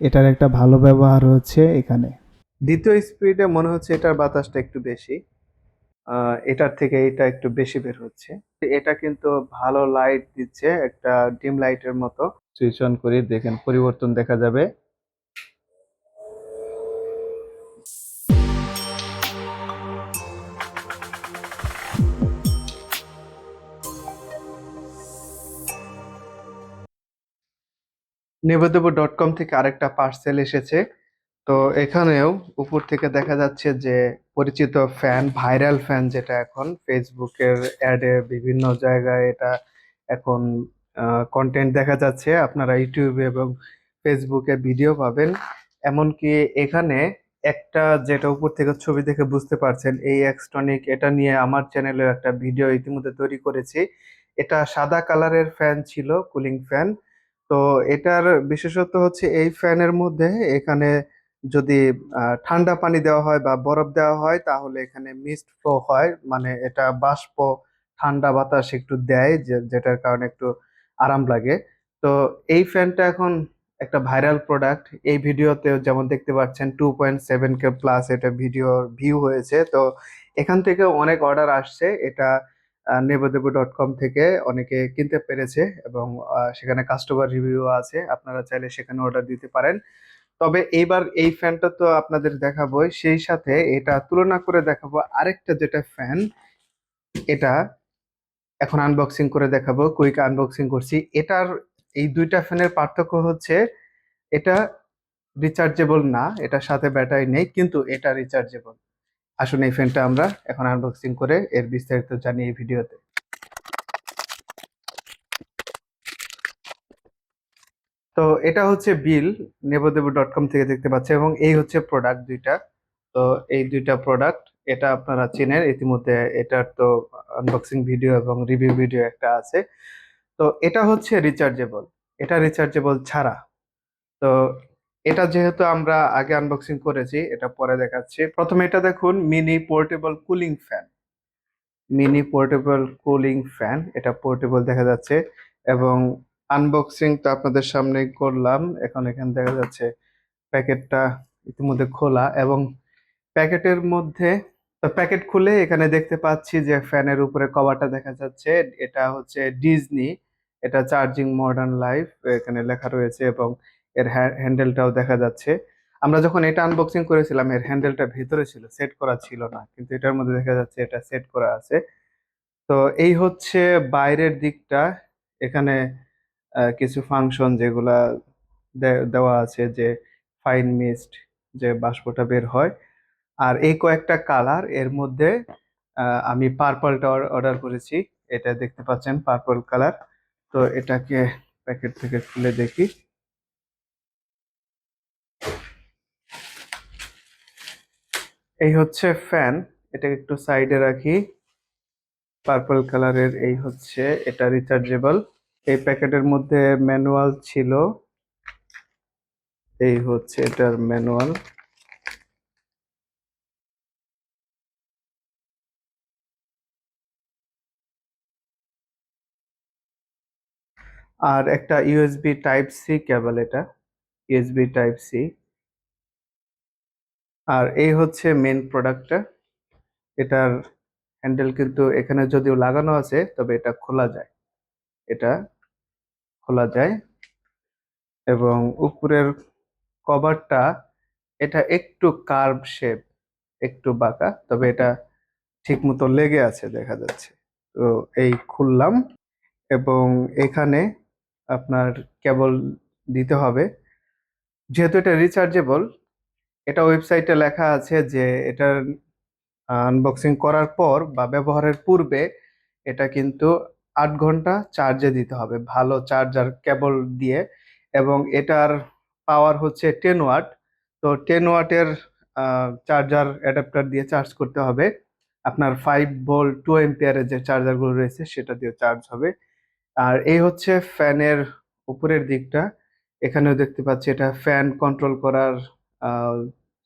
এটার একটা ভালো ব্যবহার হচ্ছে এখানে। দ্বিতীয় স্পিডে মনে হচ্ছে এটার বাতাসটা একটু বেশি। আহ, এটার থেকে এটা একটু বেশি বের হচ্ছে। এটা কিন্তু ভালো লাইট দিচ্ছে একটা ডিম লাইটের মতো। সুইচ অন করে দেখেন পরিবর্তন দেখা যাবে। নেবদেব ডট কম থেকে আরেকটা পার্সেল এসেছে। তো এখানেও উপর থেকে দেখা যাচ্ছে যে পরিচিত ফ্যান ভাইরাল ফ্যান যেটা এখন ফেসবুকের অ্যাডে বিভিন্ন জায়গায় এটা এখন কন্টেন্ট দেখা যাচ্ছে। আপনারা ইউটিউবে এবং ফেসবুকে ভিডিও পাবেন। এমনকি এখানে একটা যেটা উপর থেকে ছবি দেখে বুঝতে পারছেন, এই এক্সটনিক এটা নিয়ে আমার চ্যানেলে একটা ভিডিও ইতিমধ্যে তৈরি করেছি। এটা সাদা কালারের ফ্যান ছিল কুলিং ফ্যান তো এটার বিশেষত্ব হচ্ছে এই ফ্যানের মধ্যে এখানে যদি ঠান্ডা পানি দেওয়া হয় বা বরফ দেওয়া হয়, তাহলে এখানে মিস্ট ফ্লো হয়। মানে এটা বাষ্প ঠান্ডা বাতাস একটু দেয় যেটার কারণে একটু আরাম লাগে। তো এই ফ্যানটা এখন একটা ভাইরাল প্রোডাক্ট এই ভিডিওতেও যেমন দেখতে পাচ্ছেন two point seven K plus এটা ভিডিও ভিউ হয়েছে। তো এখান থেকে অনেক অর্ডার আসছে। এটা নেবদেব ডট কম থেকে অনেকে কিনতে পেরেছে এবং সেখানে কাস্টমার রিভিউ আছে। আপনারা চাইলে সেখানে অর্ডার দিতে পারেন। তবে এইবার এই ফ্যানটা তো আপনাদের দেখাবোই। সেই সাথে এটা তুলনা করে দেখাবো আরেকটা যেটা ফ্যান এটা এখন আনবক্সিং করে দেখাবো কুইক আনবক্সিং করছি। এটার, এই দুইটা ফ্যানের পার্থক্য হচ্ছে, এটা রিচার্জেবল না, এটার সাথে ব্যাটারি নেই, কিন্তু এটা রিচার্জেবল আসুন এই ফ্যানটা আমরা এখন আনবক্সিং করে এর বিস্তারিত জানি এই ভিডিওতে। তো এটা হচ্ছে বিল নেবদেব ডট কম থেকে দেখতে পাচ্ছেন এবং এই হচ্ছে প্রোডাক্ট দুইটা। তো এই দুইটা প্রোডাক্ট এটা আপনারা চেনেন, ইতিমধ্যে এটার তো আনবক্সিং ভিডিও এবং রিভিউ ভিডিও একটা আছে। তো এটা হচ্ছে রিচার্জেবল এটা রিচার্জেবল ছাড়া। তো এটা যেহেতু আমরা আগে আনবক্সিং করেছি, এটা পরে দেখাচ্ছি। প্রথমে এটা দেখুন mini portable cooling fan mini portable cooling fan এটা পোর্টেবল দেখা যাচ্ছে। এবং আনবক্সিং তো আপনাদের সামনে করলাম, এখন এখানে দেখা যাচ্ছে প্যাকেটটা ইতিমধ্যে খোলা এবং প্যাকেটের মধ্যে প্যাকেট খুলে এখানে দেখতে পাচ্ছি যে ফ্যানের উপরে কভারটা দেখা যাচ্ছে। এটা হচ্ছে ডিজনি এটা চার্জিং মডার্ন লাইফ এখানে লেখা রয়েছে এবং এর হ্যান্ডেলটাও দেখা যাচ্ছে। আমরা যখন এটা আনবক্সিং করেছিলাম, এর হ্যান্ডেলটা ভেতরে ছিল সেট করা ছিল না। কিন্তু এটার মধ্যে দেখা যাচ্ছে এটা সেট করা আছে। তো এই হচ্ছে বাইরের দিকটা। এখানে কিছু ফাংশন যেগুলা দেওয়া আছে যে ফাইন মিস্ট যে বাষ্পটা বের হয়। আর এই কয়েকটা কালারের মধ্যে আমি পার্পলটা অর্ডার করেছি। এটা দেখতে পাচ্ছেন পার্পল কালার তো এটাকে প্যাকেট থেকে খুলে দেখি। এই হচ্ছে ফ্যান এটাকে একটু সাইডে রাখি। পার্পল কালারের এই হচ্ছে, এটা রিচার্জেবল এই প্যাকেটের মধ্যে ম্যানুয়াল ছিল। এই হচ্ছে এটার ম্যানুয়াল আর একটা ইউএসবি টাইপ সি কেবল এটা। ইউএসবি টাইপ সি আর এই হচ্ছে মেন প্রোডাক্টটা এটার হ্যান্ডেল কিন্তু এখানে যদিও লাগানো আছে, তবে এটা খোলা যায়। এটা খোলা যায় এবং উপরের কভারটা এটা একটু কার্ভ শেপ একটু বাঁকা, তবে এটা ঠিক মতো লেগে আছে দেখা যাচ্ছে। তো এই খুললাম এবং এখানে আপনার কেবল দিতে হবে। যেহেতু এটা রিচার্জেবল এটা ওয়েবসাইটে লেখা আছে যে এটার আনবক্সিং করার পর বা ব্যবহারের পূর্বে এটা কিন্তু আট ঘণ্টা চার্জে দিতে হবে, ভালো চার্জার কেবল দিয়ে। এবং এটার পাওয়ার হচ্ছে টেন ওয়াট তো টেন ওয়াটের চার্জার অ্যাডাপ্টার দিয়ে চার্জ করতে হবে। আপনার ফাইভ ভোল্ট টু এম্পিয়ারের যে চার্জারগুলো রয়েছে সেটা দিয়ে চার্জ হবে। আর এই হচ্ছে ফ্যানের উপরের দিকটা। এখানেও দেখতে পাচ্ছি এটা ফ্যান কন্ট্রোল করার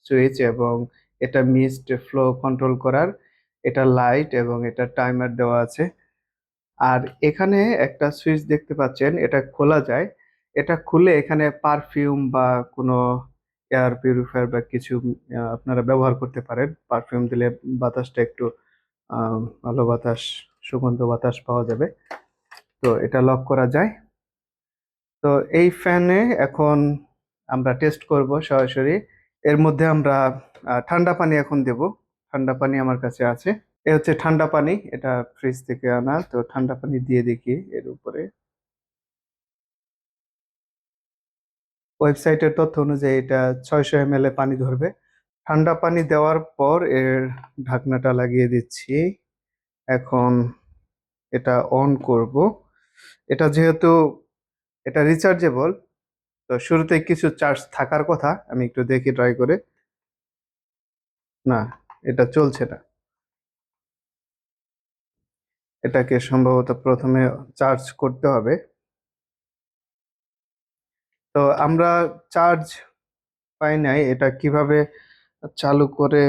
সুইচ এবং এটা মিস্ট ফ্লো কন্ট্রোল করার, এটা লাইট এবং এটা টাইমার দেওয়া আছে। আর এখানে একটা সুইচ দেখতে পাচ্ছেন, এটা খোলা যায়। এটা খুলে এখানে পারফিউম বা কোনো এয়ার পিউরিফায়ার বা কিছু আপনারা ব্যবহার করতে পারেন। পারফিউম দিলে বাতাসটা একটু ভালো বাতাস, সুগন্ধ বাতাস পাওয়া যাবে। তো এটা লক করা যায়। তো এই ফ্যানে এখন আমরা টেস্ট করব সরাসরি। এর মধ্যে আমরা ঠান্ডা পানি এখন দেব। ঠান্ডা পানি আমার কাছে আছে। এ হচ্ছে ঠান্ডা পানি, এটা ফ্রিজ থেকে আনা। তো ঠান্ডা পানি দিয়ে দেখি এর উপরে। ওয়েবসাইটের তথ্য অনুযায়ী এটা ছয়শো এম পানি ধরবে। ঠান্ডা পানি দেওয়ার পর এর ঢাকনাটা লাগিয়ে দিচ্ছি। এখন এটা অন করব। এটা যেহেতু, এটা রিচার্জেবল তো শুরুতে কিছু চার্জ থাকার কথা আমি একটু দেখি ট্রাই করে। না, এটা চলছে না। এটাকে সম্ভবত প্রথমে চার্জ করতে হবে। তো আমরা চার্জ পাই নাই, এটা কীভাবে চালু করে,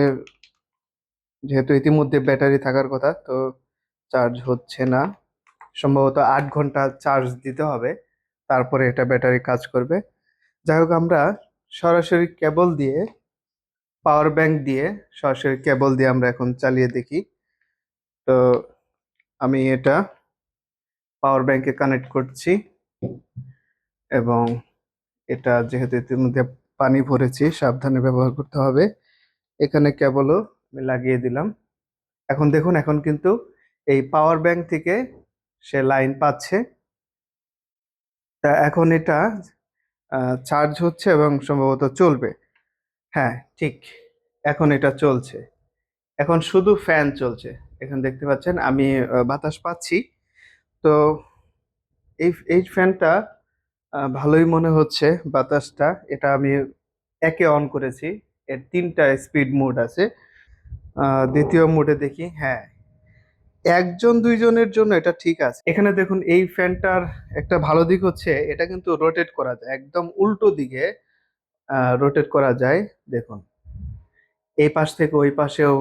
যেহেতু ইতিমধ্যে ব্যাটারি থাকার কথা, তো চার্জ হচ্ছে না। সম্ভবত আট ঘণ্টা চার্জ দিতে হবে। তারপরে এটা ব্যাটারি কাজ করবে। যাই হোক, আমরা সরাসরি কেবল দিয়ে পাওয়ার ব্যাংক দিয়ে সরাসরি কেবল দিয়ে আমরা এখন চালিয়ে দেখি। তো আমি এটা পাওয়ার ব্যাংকে কানেক্ট করছি এবং এটা যেহেতু ইতিমধ্যে পানি ভরেছি, সাবধানে ব্যবহার করতে হবে। এখানে কেবলও আমি লাগিয়ে দিলাম। এখন দেখুন, এখন কিন্তু এই পাওয়ার ব্যাংক থেকে সে লাইন পাচ্ছে। তা এখন এটা চার্জ হচ্ছে এবং সম্ভবত চলবে। হ্যাঁ ঠিক। এখন এটা চলছে। এখন শুধু ফ্যান চলছে। এখন দেখতে পাচ্ছেন, আমি বাতাস পাচ্ছি। তো এই এই ফ্যানটা ভালোই মনে হচ্ছে বাতাসটা। এটা আমি একে অন করেছি। এর তিনটা স্পিড মোড আছে। দ্বিতীয় মোডে দেখি। হ্যাঁ একজন, দুইজনের জন্য এটা ঠিক আছে। এখানে দেখুন, এই ফ্যানটার একটা ভালো দিক হচ্ছে, এটা কিন্তু রোটেট করা যায়, একদম উল্টো দিকে রোটেট করা যায়, দেখুন। এই পাশ থেকে ওই পাশেও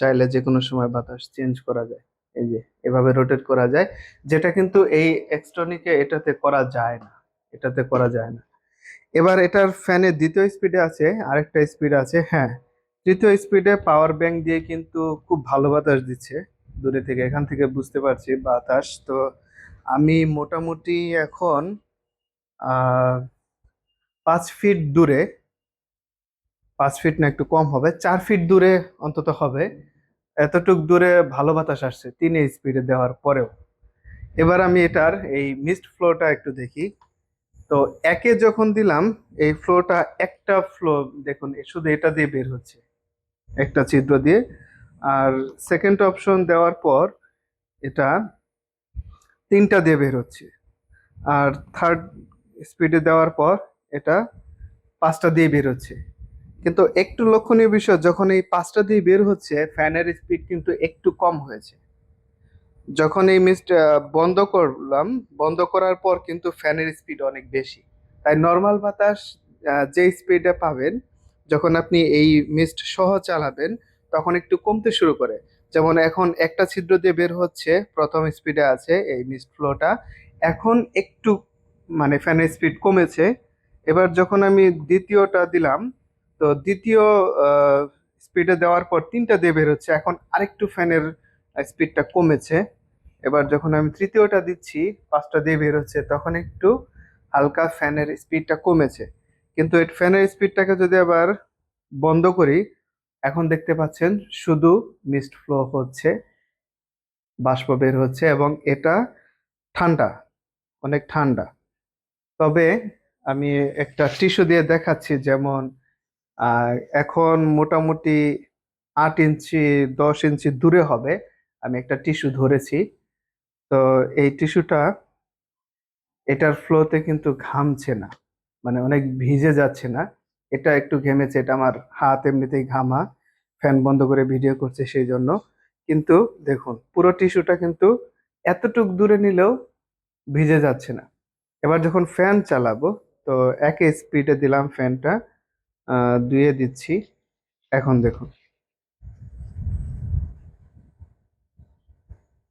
চাইলে যে কোনো সময় বাতাস চেঞ্জ করা যায়, এই যে, এভাবে রোটেট করা যায়, যেটা কিন্তু এই এক্সট্রনিকে এটাতে করা যায় না, এটাতে করা যায় না। এবার এটার ফ্যানের দ্বিতীয় স্পিডে আছে, আরেকটা স্পিড আছে হ্যাঁ তৃতীয় স্পিডে পাওয়ার ব্যাংক দিয়ে কিন্তু খুব ভালো বাতাস দিচ্ছে। দূরে থেকে, এখান থেকে বুঝতে পারছি বাতাস। তো আমি মোটামুটি এখন পাঁচ ফিট দূরে, পাঁচ ফিট না একটু কম হবে, চার ফিট দূরে অন্তত হবে। এতটুক দূরে ভালো বাতাস আসছে, তিন স্পিডে দেওয়ার পরেও। এবার আমি এটার এই মিস্ট ফ্লোটা একটু দেখি। তো একে যখন দিলাম, এই ফ্লোটা একটা ফ্লো দেখুন, শুধু এটা দিয়ে বের হচ্ছে। একটা ছিদ্র দিয়ে। আর সেকেন্ড অপশন দেওয়ার পর এটা তিনটা দিয়ে বের হচ্ছে। আর থার্ড স্পিডে দেওয়ার পর এটা পাঁচটা দিয়ে বের হচ্ছে। কিন্তু একটু লক্ষণীয় বিষয়, যখন এই পাঁচটা দিয়ে বের হচ্ছে ফ্যানের স্পিড কিন্তু একটু কম হয়েছে। যখন এই মিস্ট বন্ধ করলাম, বন্ধ করার পর কিন্তু ফ্যানের স্পিড অনেক বেশি। তাই নর্মাল বাতাস যে স্পিডে পাবেন, যখন আপনি এই মিস্ট সহ চালাবেন তখন একটু কমতে শুরু করে। যেমন এখন একটা ছিদ্র দিয়ে বের হচ্ছে, প্রথম স্পিডে আছে এই মিস্ট ফ্লোটা এখন একটু মানে ফ্যানের স্পিড কমেছে। এবার যখন আমি দ্বিতীয়টা দিলাম, তো দ্বিতীয় স্পিডে দেওয়ার পর তিনটা দিয়ে বের হচ্ছে। এখন আরেকটু ফ্যানের স্পিডটা কমেছে। এবার যখন আমি তৃতীয়টা দিচ্ছি, পাঁচটা দিয়ে বের হচ্ছে, তখন একটু হালকা ফ্যানের স্পিডটা কমেছে। কিন্তু ফ্যানের স্পিডটাকে যদি আবার বন্ধ করি এখন দেখতে পাচ্ছেন শুধু মিস্ট ফ্লো হচ্ছে, বাষ্প বের হচ্ছে এবং এটা ঠান্ডা, অনেক ঠান্ডা। তবে আমি একটা টিস্যু দিয়ে দেখাচ্ছি যেমন এখন মোটামুটি আট ইঞ্চি, দশ ইঞ্চি দূরে হবে, আমি একটা টিস্যু ধরেছি। তো এই টিস্যুটা এটার ফ্লোতে কিন্তু ঘামছে না মানে অনেক ভিজে যাচ্ছে না। এটা একটু ঘেমেছে, এটা আমার হাত এমনিতেই ঘামা, ফ্যান বন্ধ করে ভিডিও করছে সেই জন্য। কিন্তু দেখুন, পুরো টিস্যুটা কিন্তু এতটুক দূরে নিলেও ভিজে যাচ্ছে না। এবার যখন ফ্যান চালাবো, তো একই স্পিডে দিলাম ফ্যানটা দুইয়ে দিচ্ছি। এখন দেখুন।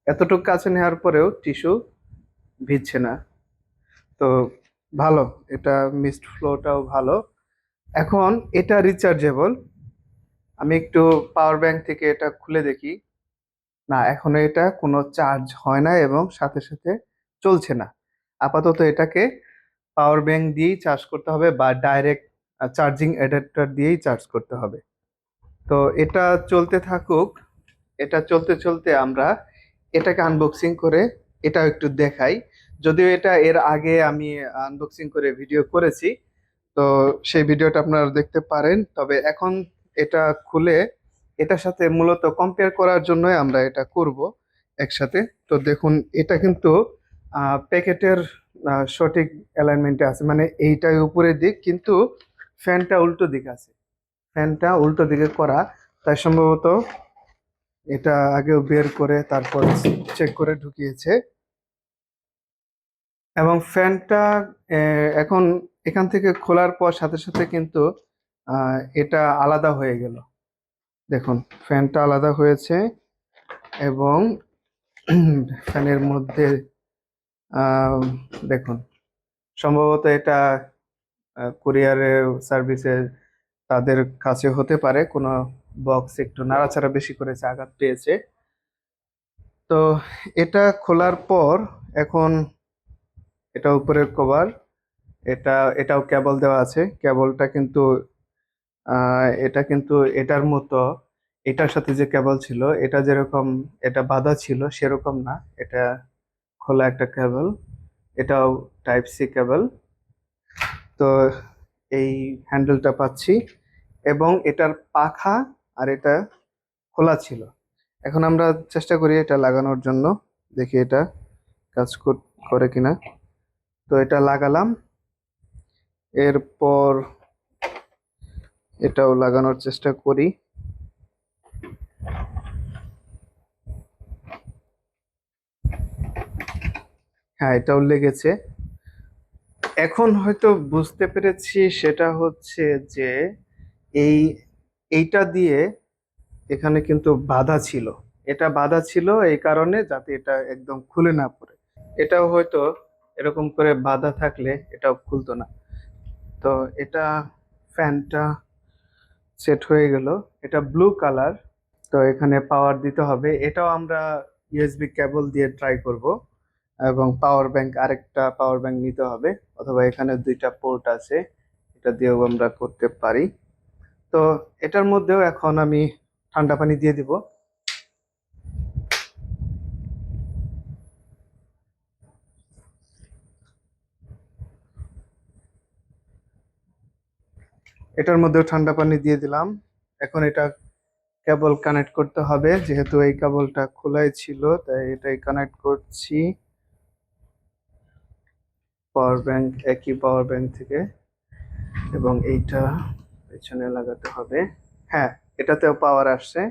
এতটুকু কাছে নেওয়ার পরেও টিস্যু ভিজছে না। তো ভালো, এটা মিস্ট ফ্লোটাও ভালো। এখন এটা রিচার্জেবল আমি একটু পাওয়ার ব্যাংক থেকে এটা খুলে দেখি। না, এখনও এটা কোনো চার্জ হয় না এবং সাথে সাথে চলছে না। আপাতত এটাকে পাওয়ার ব্যাংক দিয়েই চার্জ করতে হবে বা ডাইরেক্ট চার্জিং অ্যাডাপ্টার দিয়েই চার্জ করতে হবে। তো এটা চলতে থাকুক। এটা চলতে চলতে আমরা এটাকে আনবক্সিং করে এটাও একটু দেখাই। যদিও এটা এর আগে আমি আনবক্সিং করে ভিডিও করেছি তো সেই ভিডিওটা আপনারা দেখতে পারেন। তবে এখন এটা খুলে এটার সাথে মূলত কম্পেয়ার করার জন্যই আমরা এটা করব একসাথে। তো দেখুন, এটা কিন্তু প্যাকেটের সঠিক অ্যালাইনমেন্টে আছে। মানে এইটাই উপরের দিক, কিন্তু ফ্যানটা উল্টো দিক আছে। ফ্যানটা উল্টো দিকে করা। তাই সম্ভবত এটা আগেও বের করে, তারপর চেক করে ঢুকিয়েছে। এবং ফ্যানটা এখন এখান থেকে খোলার পর সাথে সাথে কিন্তু এটা আলাদা হয়ে গেল। দেখুন, ফ্যানটা আলাদা হয়েছে এবং ফ্যানের মধ্যে দেখুন, সম্ভবত এটা কুরিয়ারে সার্ভিসে তাদের কাছে হতে পারে, কোনো বক্স একটু নাড়াচাড়া বেশি করেছে আঘাত পেয়েছে। তো এটা খোলার পর এখন এটা উপরের কভার এটা, এটাও কেবল দেওয়া আছে। কেবলটা কিন্তু এটা কিন্তু এটার মতো, এটার সাথে যে কেবল ছিল, এটা যেরকম, এটা বাঁধা ছিল, সেরকম না। এটা খোলা একটা কেবল, এটাও টাইপ সি কেবল। তো, এই হ্যান্ডেলটা পাচ্ছি। এবং এটার পাখা আর এটা খোলা ছিল। এখন আমরা চেষ্টা করি এটা লাগানোর জন্য। দেখি এটা কাজ কর- কিনা। তো এটা লাগালাম। এরপর এটাও লাগানোর চেষ্টা করি। হ্যাঁ এটাও লেগেছে। এখন হয়তো বুঝতে পেরেছি সেটা হচ্ছে যে এই, এইটা দিয়ে এখানে কিন্তু বাধা ছিল। এটা বাধা ছিল এই কারণে যাতে এটা একদম খুলে না পড়ে। এটাও হয়তো এরকম করে বাধা থাকলে এটাও খুলতো না। তো এটা ফ্যানটা সেট হয়ে গেল। এটা ব্লু কালার, তো এখানে পাওয়ার দিতে হবে। এটাও আমরা ইউএসবি কেবল দিয়ে ট্রাই করব এবং পাওয়ার ব্যাংক আরেকটা পাওয়ার ব্যাংক নিতে হবে, অথবা এখানে দুইটা পোর্ট আছে, এটা দিয়েও আমরা করতে পারি। তো এটার মধ্যেও এখন আমি ঠান্ডা পানি দিয়ে দিব। এটার মধ্যেও ঠান্ডা পানি দিয়ে দিলাম। এখন এটা কেবল কানেক্ট করতে হবে, যেহেতু এই কেবলটা খোলাই ছিল, তাই এটাই কানেক্ট করছি। পাওয়ার ব্যাংক, একই পাওয়ার ব্যাংক থেকে, এবং এইটা পেছনে লাগাতে হবে। হ্যাঁ এটাতেও পাওয়ার আসছে,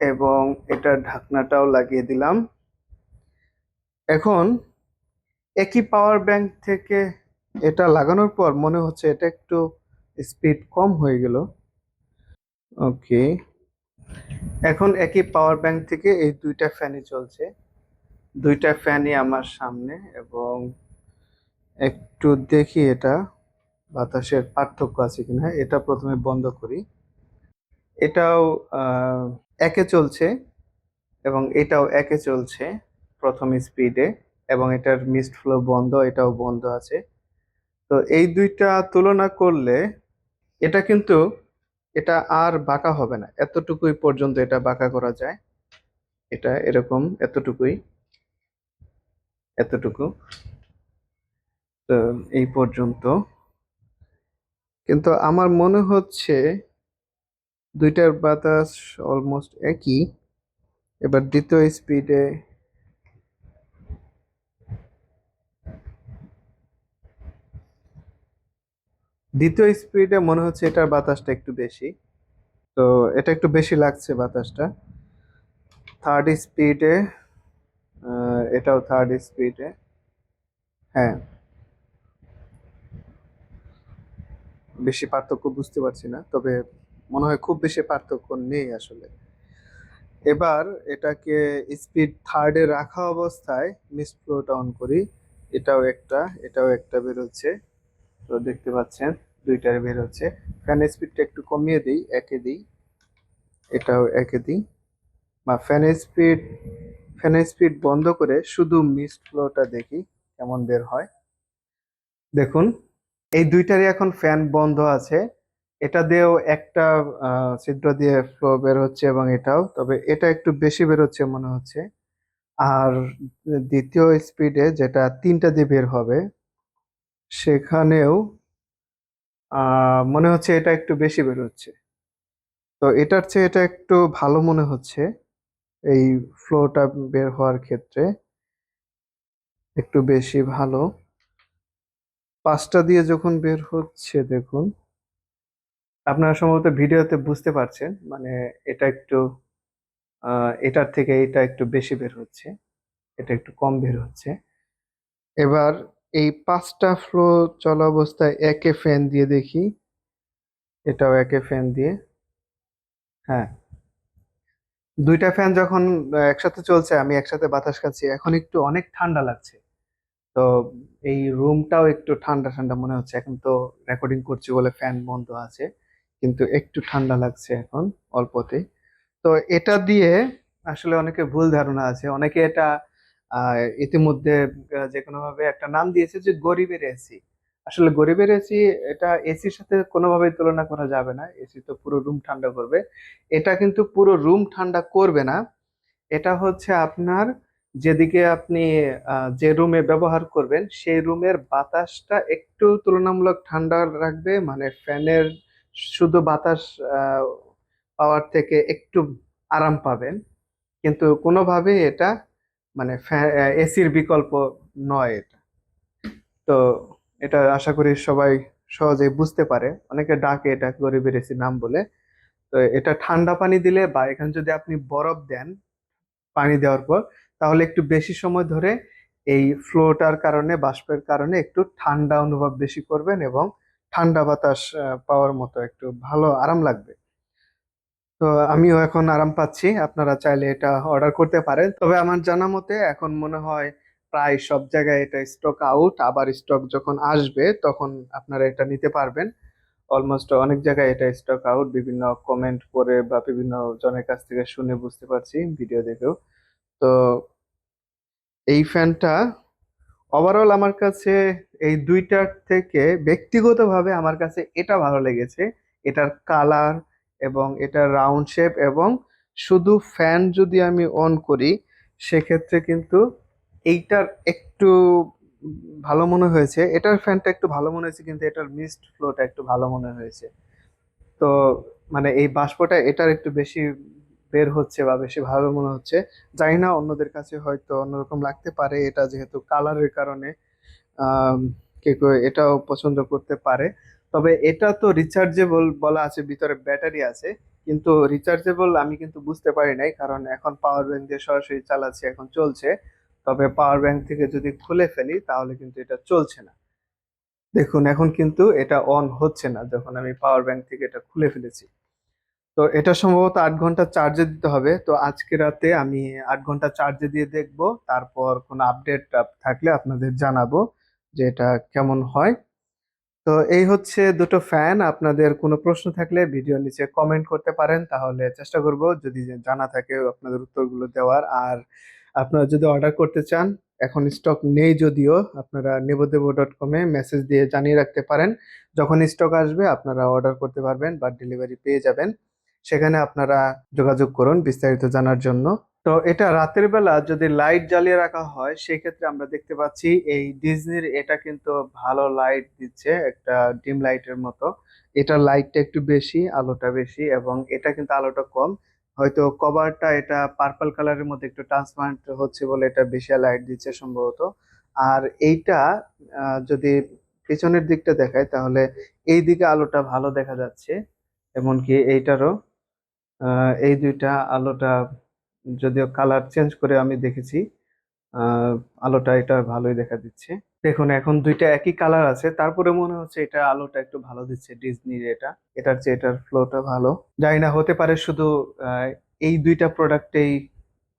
এবং এটার ঢাকনাটাও লাগিয়ে দিলাম। এখন একই পাওয়ার ব্যাংক থেকে এটা লাগানোর পর মনে হচ্ছে এটা একটু স্পিড কম হয়ে গেল। ওকে এখন একই পাওয়ার ব্যাংক থেকে এই দুইটা ফ্যানই চলছে। দুইটা ফ্যানই আমার সামনে এবং একটু দেখি এটা, বাতাসের পার্থক্য আছে কিনা, এটা প্রথমে বন্ধ করি। এটাও একে চলছে এবং এটাও একে চলছে প্রথম স্পিডে এবং এটার মিস্ট ফ্লো বন্ধ, এটাও বন্ধ আছে। তো এই দুইটা তুলনা করলে এটা কিন্তু এটা আর বাঁকা হবে না। এতটুকুই পর্যন্ত এটা বাঁকা করা যায়। এটা এরকম এতটুকুই, এতটুকু। তো এই পর্যন্ত। কিন্তু আমার মনে হচ্ছে দুইটার বাতাস অলমোস্ট একই। এবার দ্বিতীয় স্পিডে দ্বিতীয় স্পিডে মনে হচ্ছে এটার বাতাসটা একটু বেশি। তো এটা একটু বেশি লাগছে বাতাসটা। থার্ড স্পিডে এটাও থার্ড স্পিডে হ্যাঁ। বেশি পার্থক্য বুঝতে পারছি না, তবে মনে হয় খুব বেশি পার্থক্য নেই আসলে। এবার এটাকে স্পিড থার্ডে রাখা অবস্থায় মিস্ট ফ্লোটা অন করি। এটাও একটা এটাও একটা বেরোচ্ছে। তো দেখতে পাচ্ছেন। দুইটার বের হচ্ছে। ফ্যান স্পিডটা একটু কমিয়ে দিই, একে দিই। এটাও একে দিই। বা ফ্যান স্পিড ফ্যান স্পিড বন্ধ করে শুধু মিস্ট ফ্লোটা দেখি কেমন বের হয়। দেখুন, এই দুইটারই এখন ফ্যান বন্ধ আছে। এটা দিয়েও একটা ছিদ্র দিয়ে ফ্লো বের হচ্ছে এবং এটাও। তবে এটা একটু বেশি বের হচ্ছে মনে হচ্ছে। আর দ্বিতীয় স্পিডে যেটা তিনটা দিয়ে বের হবে, সেখানেও মনে হচ্ছে এটা একটু বেশি বের হচ্ছে তো এটার চেয়ে এটা একটু ভালো মনে হচ্ছে এই ফ্লোটা বের হওয়ার ক্ষেত্রে। একটু বেশি ভালো। পাঁচটা দিয়ে যখন বের হচ্ছে, দেখুন। আপনারা সম্ভবত ভিডিওতে বুঝতে পারছেন মানে এটা একটু এটার থেকে এটা একটু বেশি বের হচ্ছে, এটা একটু কম বের হচ্ছে। এবার এই পাঁচটা ফ্লো চলা অবস্থায় একে ফ্যান দিয়ে দেখি। এটাও একে ফ্যান দিয়ে। হ্যাঁ। দুইটা ফ্যান যখন একসাথে চলছে, আমি একসাথে বাতাস খাচ্ছি, এখন একটু অনেক ঠান্ডা লাগছে। তো এই রুমটাও একটু ঠান্ডা ঠান্ডা মনে হচ্ছে, এখন তো রেকর্ডিং করছি বলে ফ্যান বন্ধ আছে, কিন্তু একটু ঠান্ডা লাগছে এখন অল্পতে তো এটা দিয়ে আসলে অনেকে ভুল ধারণা আছে, অনেকে এটা ইতিমধ্যে যে কোনো ভাবে একটা নাম দিয়েছে যে গরিবের এসি আসলে গরিবের এসি এটা এসির সাথে কোনোভাবেই তুলনা করা যাবে না। এসি তো পুরো রুম ঠান্ডা করবে। এটা কিন্তু পুরো রুম ঠান্ডা করবে না। এটা হচ্ছে আপনার যেদিকে আপনি যে রুমে ব্যবহার করবেন, সেই রুমের বাতাসটা একটু তুলনামূলক ঠান্ডা রাখবে। মানে ফ্যানের শুধু বাতাস পাওয়ার থেকে একটু আরাম পাবেন। কিন্তু কোনোভাবেই এটা মানে এসির বিকল্প নয় এটা। তো এটা আশা করি সবাই সহজেই বুঝতে পারে। অনেকে ডাকে এটা গরিবের এসি নাম বলে। তো এটা ঠান্ডা পানি দিলে বা এখানে যদি আপনি বরফ দেন পানি দেওয়ার পর, তাহলে একটু বেশি সময় ধরে এই ফ্লোটার কারণে, বাষ্পের কারণে একটু ঠান্ডা অনুভব বেশি করবেন এবং ঠান্ডা বাতাস পাওয়ার মতো একটু ভালো আরাম লাগবে। তো আমিও এখন আরাম পাচ্ছি। আপনারা চাইলে এটা অর্ডার করতে পারেন। তবে আমার জানা মতে এখন মনে হয় প্রায় সব জায়গায় এটা স্টক আউট আবার স্টক যখন আসবে তখন আপনারা এটা নিতে পারবেন। অলমোস্ট অনেক জায়গায় এটা স্টক আউট বিভিন্ন কমেন্ট করে বা বিভিন্ন জনের কাছ থেকে শুনে বুঝতে পারছি ভিডিও দেখেও। তো এই ফ্যানটা ওভারঅল আমার কাছে এই দুইটার থেকে ব্যক্তিগতভাবে আমার কাছে এটা ভালো লেগেছে। এটার কালার এবং এটা রাউন্ড শেপ এবং শুধু ফ্যান যদি আমি অন করি, সেক্ষেত্রে কিন্তু এইটার একটু ভালো মনে হয়েছে। এটার ফ্যানটা একটু ভালো মনে হয়েছে, কিন্তু এটার মিস্ট ফ্লোটা একটু ভালো মনে হয়েছে। তো মানে এই বাষ্পটা এটার একটু বেশি বের হচ্ছে বা বেশি ভালো মনে হচ্ছে। জানি না, অন্যদের কাছে হয়তো অন্যরকম লাগতে পারে। এটা যেহেতু কালারের কারণে কেউ এটাও পছন্দ করতে পারে। তবে এটা তো রিচার্জেবল বলা আছে, ভিতরে ব্যাটারি আছে, কিন্তু রিচার্জেবল আমি কিন্তু বুঝতে পারি নাই, কারণ এখন পাওয়ার ব্যাংক দিয়ে সরাসরি চালাচ্ছি, এখন চলছে। তবে পাওয়ার ব্যাংক থেকে যদি খুলে ফেলি, তাহলে কিন্তু এটা চলছে না। দেখুন, এখন কিন্তু এটা অন হচ্ছে না, যখন আমি পাওয়ার ব্যাংক থেকে এটা খুলে ফেলেছি। তো এটা সম্ভবত আট ঘণ্টা চার্জে দিতে হবে। তো আজকে রাতে আমি আট ঘণ্টা চার্জে দিয়ে দেখব, তারপর কোনো আপডেট থাকলে আপনাদের জানাব যে এটা কেমন হয়। তো এই হচ্ছে দুটো ফ্যান আপনাদের কোনো প্রশ্ন থাকলে ভিডিও নিচে কমেন্ট করতে পারেন, তাহলে চেষ্টা করব যদি জানা থাকে আপনাদের উত্তরগুলো দেওয়ার। আর আপনারা যদি অর্ডার করতে চান, এখন স্টক নেই যদিও, আপনারা নেবদেবো ডট কমে মেসেজ দিয়ে জানিয়ে রাখতে পারেন। যখন স্টক আসবে, আপনারা অর্ডার করতে পারবেন বা ডেলিভারি পেয়ে যাবেন। সেখানে আপনারা যোগাযোগ করুন বিস্তারিত জানার জন্য। তো এটা রাতের বেলা যদি লাইট জ্বালিয়ে রাখা হয়, সেক্ষেত্রে আমরা দেখতে পাচ্ছি এই ডিজনির এটা কিন্তু ভালো লাইট দিচ্ছে, একটা ডিম লাইটের মতো। এটা লাইটটা একটু বেশি, আলোটা বেশি এবং এটা কিন্তু আলোটা কম। হয়তো কভারটা এটা পার্পল কালারের মধ্যে একটু ট্রান্সপারেন্ট হচ্ছে বলে এটা বেশি লাইট দিচ্ছে সম্ভবত। আর এইটা যদি পেছনের দিকটা দেখায় তাহলে এই দিকে আলোটা ভালো দেখা যাচ্ছে। এমনকি এইটারও এই দুইটা আলোটা যদিও কালার চেঞ্জ করে আমি দেখেছি আলোটা এটা ভালোই দেখা দিচ্ছে। দেখুন, এখন দুইটা একই কালার আছে, তারপরে মনে হচ্ছে এটা আলোটা একটু ভালো দিচ্ছে ডিজনির এটা। এটার চেয়ে এটার ফ্লোটা ভালো। জানি না, হতে পারে শুধু এই দুইটা প্রোডাক্টেই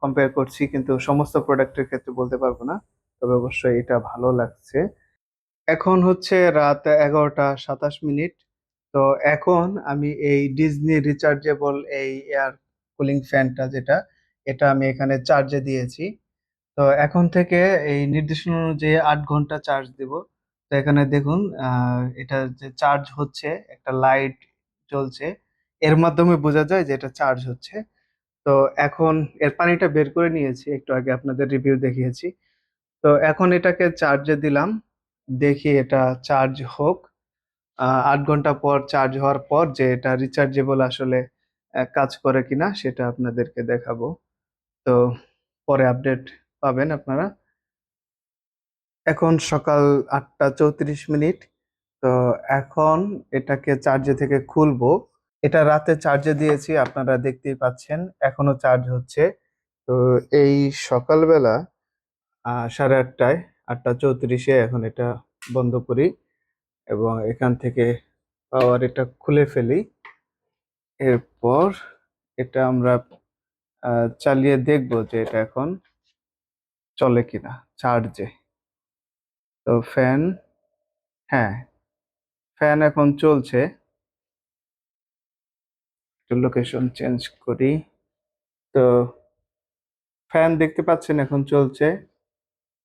কম্পেয়ার করছি, কিন্তু সমস্ত প্রোডাক্টের ক্ষেত্রে বলতে পারব না। তবে অবশ্যই এটা ভালো লাগছে। এখন হচ্ছে রাত এগারোটা সাতাশ মিনিট। তো এখন আমি এই ডিজনি রিচার্জেবল এই এয়ার কুলিং ফ্যানটা যেটা এটা আমি এখানে চার্জে দিয়েছি। তো এখন থেকে এই নির্দেশনা অনুযায়ী আট ঘণ্টা চার্জ দিব। তো এখানে দেখুন এটা যে চার্জ হচ্ছে, একটা লাইট জ্বলছে, এর মাধ্যমে বোঝা যায় যে এটা চার্জ হচ্ছে। তো এখন এর পানিটা বের করে নিয়েছি, একটু আগে আপনাদের রিভিউ দেখিয়েছি। তো এখন এটাকে চার্জে দিলাম, দেখি এটা চার্জ হোক। আট ঘণ্টা পর চার্জ হওয়ার পর যে এটা রিচার্জেবল আসলে কাজ করে কিনা, সেটা আপনাদেরকে দেখাবো। তো পরে আপডেট পাবেন আপনারা। এখন সকাল আটটা চৌত্রিশ মিনিট। তো এখন এটাকে চার্জে থেকে খুলবো। এটা রাতে চার্জে দিয়েছি, আপনারা দেখতেই পাচ্ছেন। এখনও চার্জ হচ্ছে। তো এই সকালবেলা সাড়ে আটটায়, আটটা চৌত্রিশে এখন এটা বন্ধ করি এবং এখান থেকে পাওয়ার এটা খুলে ফেলি। এরপর এটা আমরা চালিয়ে দেখব যে এটা এখন চলে কিনা চার্জে তো ফ্যান হ্যাঁ ফ্যান এখন চলছে। একটু লোকেশন চেঞ্জ করি। তো ফ্যান দেখতে পাচ্ছেন এখন চলছে।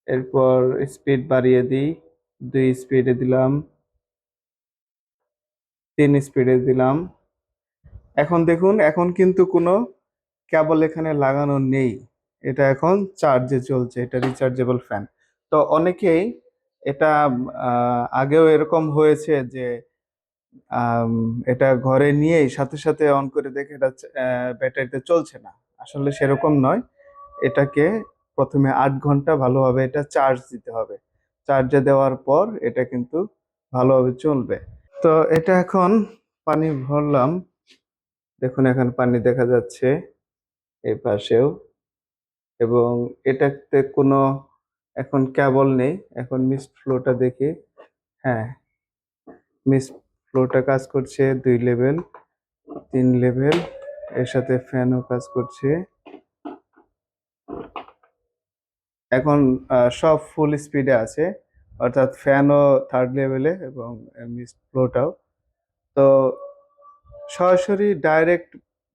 এরপর স্পিড বাড়িয়ে দিই। দুই স্পিডে দিলাম। তিন স্পিডে দিলাম। এখন দেখুন, এখন কিন্তু কোনো কেবল এখানে লাগানো নেই। এটা এখন চার্জে চলছে, এটা রিচার্জেবল ফ্যান তো অনেকেই এটা আগেও এরকম হয়েছে যে এটা ঘরে নিয়েই সাথে সাথে অন করে দেখে এটা ব্যাটারিতে চলছে না। আসলে সেরকম নয়। এটাকে প্রথমে আট ঘণ্টা ভালোভাবে এটা চার্জ দিতে হবে। চার্জে দেওয়ার পর এটা কিন্তু ভালোভাবে চলবে। তো এটা এখন পানি ভরলাম। দেখুন, এখন পানি দেখা যাচ্ছে। এই পাশেও এবং এটাতে কোনো এখন কেবল নেই, এখন মিস্ট ফ্লোটা দেখি। হ্যাঁ মিস্ট ফ্লোটা কাজ করছে দুই লেভেল তিন লেভেল এর সাথে ফ্যানও কাজ করছে। এখন সব ফুল স্পিডে আছে, অর্থাৎ ফ্যানও থার্ড লেভেলে এবং মিস্ট ফ্লোটাও তো সরাসরি ডাইরেক্ট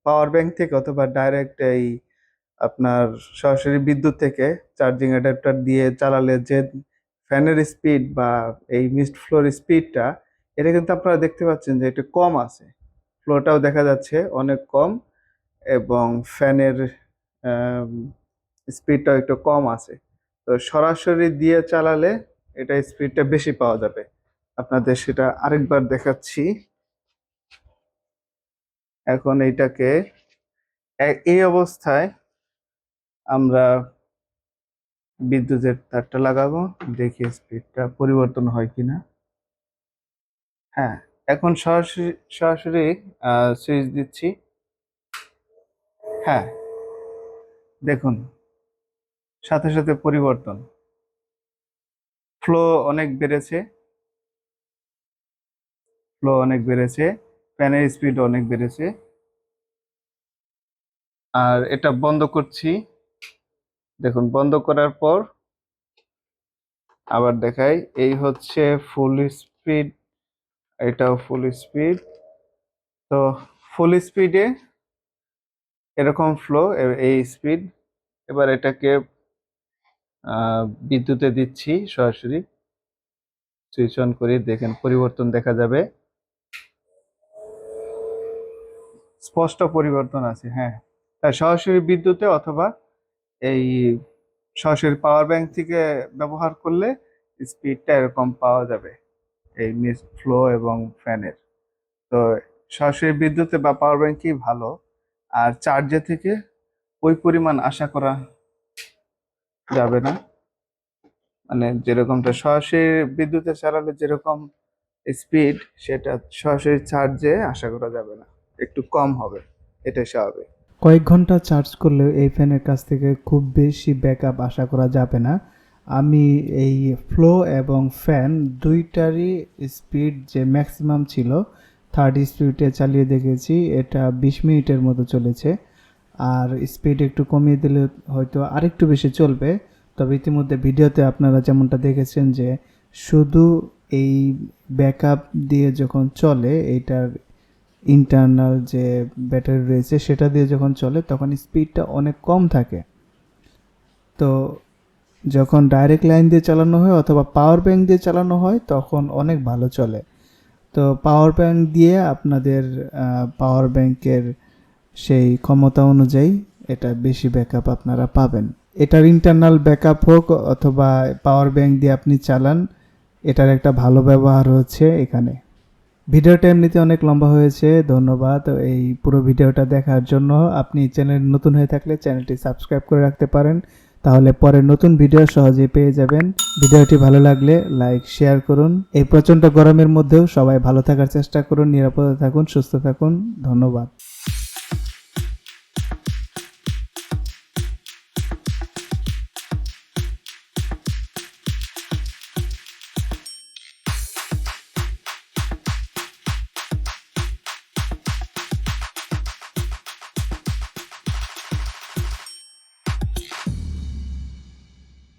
পাওয়ার ব্যাংক থেকে অথবা ডাইরেক্ট এই আপনার সরাসরি বিদ্যুৎ থেকে চার্জিং অ্যাডাপ্টার দিয়ে চালালে যে ফ্যানের স্পিড বা এই মিস্ট ফ্লোর স্পিডটা এটা কিন্তু আপনারা দেখতে পাচ্ছেন যে একটু কম আছে। ফ্লোটাও দেখা যাচ্ছে অনেক কম এবং ফ্যানের স্পিডটাও একটু কম আছে। তো সরাসরি দিয়ে চালালে এটা স্পিডটা বেশি পাওয়া যাবে। আপনাদের সেটা আরেকবার দেখাচ্ছি। এখন এইটাকে এই অবস্থায় আমরা বিদ্যুতের তারটা লাগাবো, দেখি স্পিডটা পরিবর্তন হয় কিনা। হ্যাঁ এখন সরাসরি সরাসরি সুইচ দিচ্ছি। হ্যাঁ দেখুন, সাথে সাথে পরিবর্তন। ফ্লো অনেক বেড়েছে। ফ্লো অনেক বেড়েছে। ফ্যানের স্পিড অনেক বেড়েছে। আর এটা বন্ধ করছি। দেখুন, বন্ধ করার পর আবার দেখাই। এই হচ্ছে ফুল স্পিড এটাও ফুল স্পিড তো ফুল স্পিডে এরকম ফ্লো এই স্পিড এবার এটাকে বিদ্যুতে দিচ্ছি সরাসরি। সুইচ অন করে, দেখেন, পরিবর্তন দেখা যাবে। স্পষ্ট পরিবর্তন আছে হ্যাঁ। তাই সরাসরি বিদ্যুতে অথবা এই সরাসরি পাওয়ার ব্যাংক থেকে ব্যবহার করলে স্পিডটা এরকম পাওয়া যাবে, এই মিস ফ্লো এবং ফ্যানের তো সরাসরি বিদ্যুতে বা পাওয়ার ব্যাংকই ভালো। আর চার্জে থেকে ওই পরিমাণ আশা করা যাবে না। মানে যেরকমটা সরাসরি বিদ্যুতে চালালে যেরকম স্পিড সেটা সরাসরি চার্জে আশা করা যাবে না। একটু কম হবে, এটাই স্বাভাবিক। কয়েক ঘণ্টা চার্জ করলেও এই ফ্যানের কাছ থেকে খুব বেশি ব্যাকআপ আশা করা যাবে না। আমি এই ফ্লো এবং ফ্যান দুইটারই স্পিড যে ম্যাক্সিমাম ছিল থার্ড স্পিডে চালিয়ে দেখেছি, এটা বিশ মিনিটের মতো চলেছে। আর স্পিড একটু কমিয়ে দিলে হয়তো আরেকটু বেশি চলবে। তবে ইতিমধ্যে ভিডিওতে আপনারা যেমনটা দেখেছেন যে শুধু এই ব্যাকআপ দিয়ে যখন চলে, এইটার ইন্টারনাল যে ব্যাটারি রয়েছে, সেটা দিয়ে যখন চলে, তখন স্পিডটা অনেক কম থাকে। তো যখন ডাইরেক্ট লাইন দিয়ে চালানো হয় অথবা পাওয়ার ব্যাংক দিয়ে চালানো হয়, তখন অনেক ভালো চলে। তো পাওয়ার ব্যাংক দিয়ে আপনাদের পাওয়ার ব্যাংকের সেই ক্ষমতা অনুযায়ী এটা বেশি ব্যাকআপ আপনারা পাবেন। এটার ইন্টারনাল ব্যাকআপ হোক অথবা পাওয়ার ব্যাংক দিয়ে আপনি চালান, এটার একটা ভালো ব্যবহার হচ্ছে এখানে। ভিডিওটা এমনিতে অনেক লম্বা হয়েছে, ধন্যবাদ। এই পুরো ভিডিওটা দেখার জন্য আপনি চ্যানেল নতুন হয়ে থাকলে চ্যানেলটি সাবস্ক্রাইব করে রাখতে পারেন, তাহলে পরে নতুন ভিডিও সহজেই পেয়ে যাবেন। ভিডিওটি ভালো লাগলে লাইক, শেয়ার করুন। এই প্রচণ্ড গরমের মধ্যেও সবাই ভালো থাকার চেষ্টা করুন, নিরাপদে থাকুন, সুস্থ থাকুন। ধন্যবাদ।